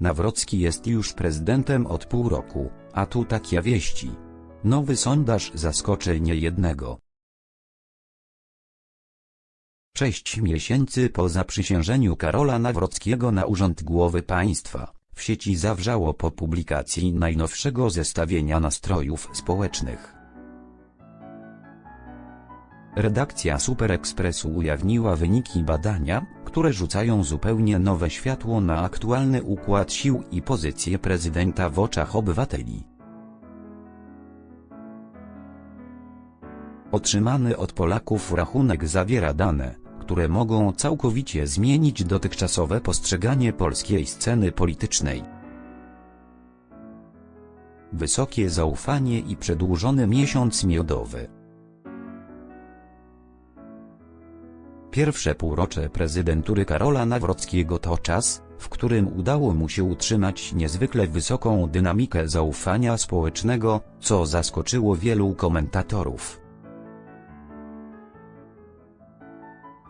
Nawrocki jest już prezydentem od pół roku, a tu takie wieści. Nowy sondaż zaskoczy niejednego. Sześć miesięcy po zaprzysiężeniu Karola Nawrockiego na urząd głowy państwa, w sieci zawrzało po publikacji najnowszego zestawienia nastrojów społecznych. Redakcja Super ujawniła wyniki badania, które rzucają zupełnie nowe światło na aktualny układ sił i pozycję prezydenta w oczach obywateli. Otrzymany od Polaków rachunek zawiera dane, które mogą całkowicie zmienić dotychczasowe postrzeganie polskiej sceny politycznej. Wysokie zaufanie i przedłużony miesiąc miodowy. Pierwsze półrocze prezydentury Karola Nawrockiego to czas, w którym udało mu się utrzymać niezwykle wysoką dynamikę zaufania społecznego, co zaskoczyło wielu komentatorów.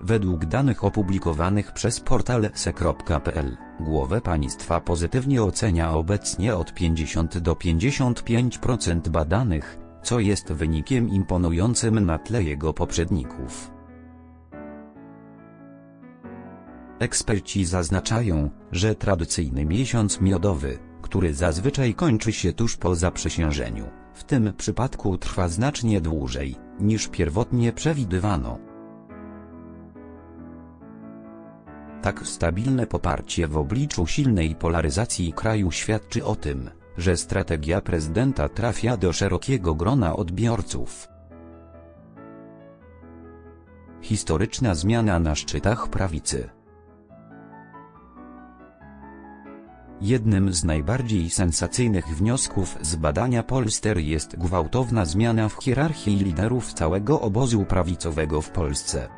Według danych opublikowanych przez portal se.pl, głowę państwa pozytywnie ocenia obecnie od 50 do 55% badanych, co jest wynikiem imponującym na tle jego poprzedników. Eksperci zaznaczają, że tradycyjny miesiąc miodowy, który zazwyczaj kończy się tuż po zaprzysiężeniu, w tym przypadku trwa znacznie dłużej, niż pierwotnie przewidywano. Tak stabilne poparcie w obliczu silnej polaryzacji kraju świadczy o tym, że strategia prezydenta trafia do szerokiego grona odbiorców. Historyczna zmiana na szczytach prawicy Jednym z najbardziej sensacyjnych wniosków z badania Polster jest gwałtowna zmiana w hierarchii liderów całego obozu prawicowego w Polsce.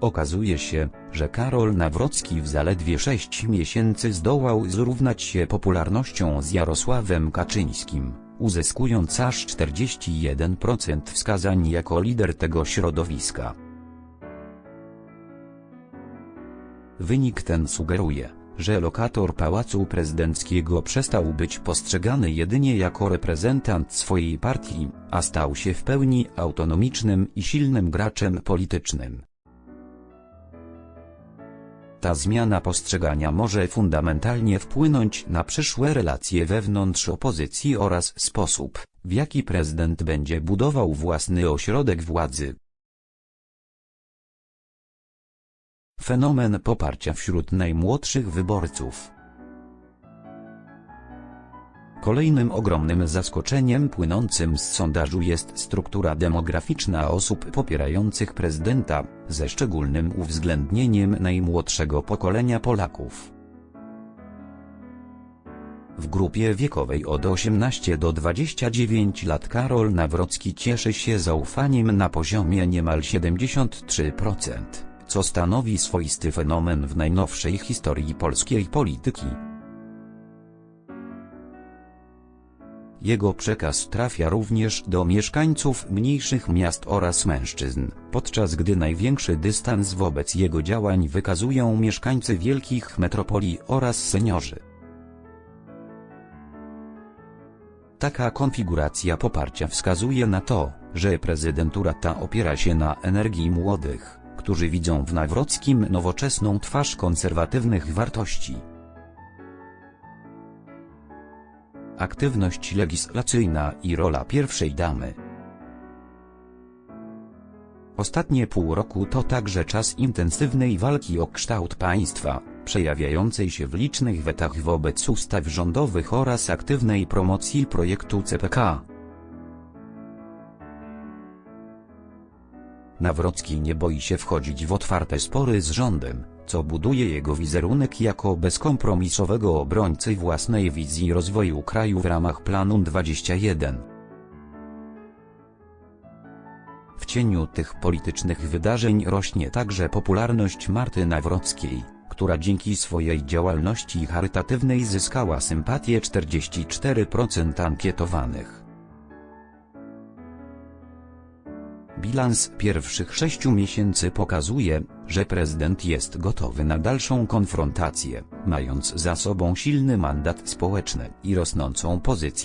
Okazuje się, że Karol Nawrocki w zaledwie 6 miesięcy zdołał zrównać się popularnością z Jarosławem Kaczyńskim, uzyskując aż 41% wskazań jako lider tego środowiska. Wynik ten sugeruje, że lokator Pałacu Prezydenckiego przestał być postrzegany jedynie jako reprezentant swojej partii, a stał się w pełni autonomicznym i silnym graczem politycznym. Ta zmiana postrzegania może fundamentalnie wpłynąć na przyszłe relacje wewnątrz opozycji oraz sposób, w jaki prezydent będzie budował własny ośrodek władzy. Fenomen poparcia wśród najmłodszych wyborców Kolejnym ogromnym zaskoczeniem płynącym z sondażu jest struktura demograficzna osób popierających prezydenta, ze szczególnym uwzględnieniem najmłodszego pokolenia Polaków. W grupie wiekowej od 18 do 29 lat Karol Nawrocki cieszy się zaufaniem na poziomie niemal 73%, co stanowi swoisty fenomen w najnowszej historii polskiej polityki. Jego przekaz trafia również do mieszkańców mniejszych miast oraz mężczyzn, podczas gdy największy dystans wobec jego działań wykazują mieszkańcy wielkich metropolii oraz seniorzy. Taka konfiguracja poparcia wskazuje na to, że prezydentura ta opiera się na energii młodych, którzy widzą w Nawrockim nowoczesną twarz konserwatywnych wartości. aktywność legislacyjna i rola pierwszej damy. Ostatnie pół roku to także czas intensywnej walki o kształt państwa, przejawiającej się w licznych wetach wobec ustaw rządowych oraz aktywnej promocji projektu CPK. Nawrocki nie boi się wchodzić w otwarte spory z rządem, co buduje jego wizerunek jako bezkompromisowego obrońcy własnej wizji rozwoju kraju w ramach Planu 21. W cieniu tych politycznych wydarzeń rośnie także popularność Marty Nawrockiej, która dzięki swojej działalności charytatywnej zyskała sympatię 44% ankietowanych. Bilans pierwszych sześciu miesięcy pokazuje, że prezydent jest gotowy na dalszą konfrontację, mając za sobą silny mandat społeczny i rosnącą pozycję